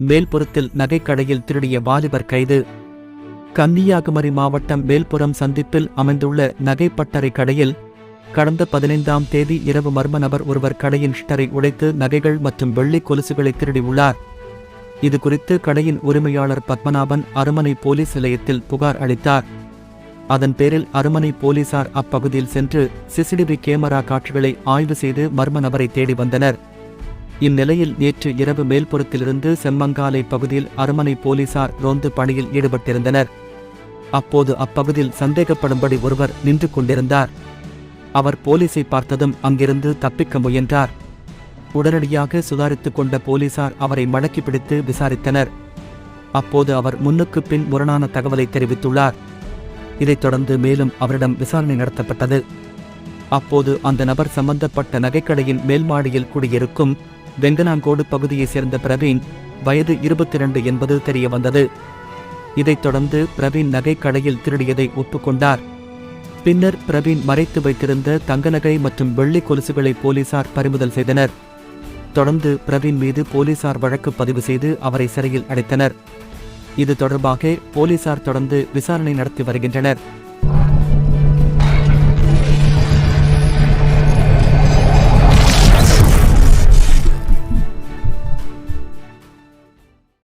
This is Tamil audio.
மேல்புறத்தில் நகைக்கடையில் திருடிய வாலிபர் கைது. கன்னியாகுமரி மாவட்டம் மேல்புறம் சந்திப்பில் அமைந்துள்ள நகைப்பட்டறை கடையில் கடந்த பதினைந்தாம் தேதி இரவு மர்ம நபர் ஒருவர் கடையின் ஷட்டரை உடைத்து நகைகள் மற்றும் வெள்ளி கொலுசுகளை திருடியுள்ளார். இது குறித்து கடையின் உரிமையாளர் பத்மநாபன் அருமனை போலீஸ் நிலையத்தில் புகார் அளித்தார். அதன் பேரில் அருமனை போலீசார் அப்பகுதியில் சென்று சிசிடிவி கேமரா காட்சிகளை ஆய்வு செய்து மர்ம நபரை தேடி வந்தனர். இந்நிலையில் நேற்று இரவு மேல்புறத்திலிருந்து செம்மங்காலை பகுதியில் அருமனை போலீசார் ரோந்து பணியில் ஈடுபட்டிருந்தனர். அப்போது அப்பகுதியில் சந்தேகப்படும்படி ஒருவர் நின்று கொண்டிருந்தார். அவர் போலீசை பார்த்ததும் அங்கிருந்து தப்பிக்க முயன்றார். உடனடியாக சுதாரித்துக் கொண்ட போலீசார் அவரை மடக்கி பிடித்து விசாரித்தனர். அப்போது அவர் முன்னுக்கு பின் முரணான தகவலை தெரிவித்துள்ளார். இதைத் தொடர்ந்து மேலும் அவரிடம் விசாரணை நடத்தப்பட்டது. அப்போது அந்த நபர் சம்பந்தப்பட்ட நகைக்கடையின் மேல்மாடியில் குடியிருக்கும் வெங்கனாங்கோடு பகுதியைச் சேர்ந்த பிரவீன் வயது இருபத்தி இரண்டு என்பது தெரியவந்தது. இதைத் தொடர்ந்து பிரவீன் நகைக்கடையில் திருடியதை ஒப்புக்கொண்டார். பின்னர் பிரவீன் மறைத்து வைத்திருந்த தங்க நகை மற்றும் வெள்ளி கொலுசுகளை போலீசார் பறிமுதல் செய்தனர். தொடர்ந்து பிரவீன் மீது போலீசார் வழக்கு பதிவு செய்து அவரை சிறையில் அடைத்தனர். இது தொடர்பாக போலீசார் தொடர்ந்து விசாரணை நடத்தி வருகின்றனர்.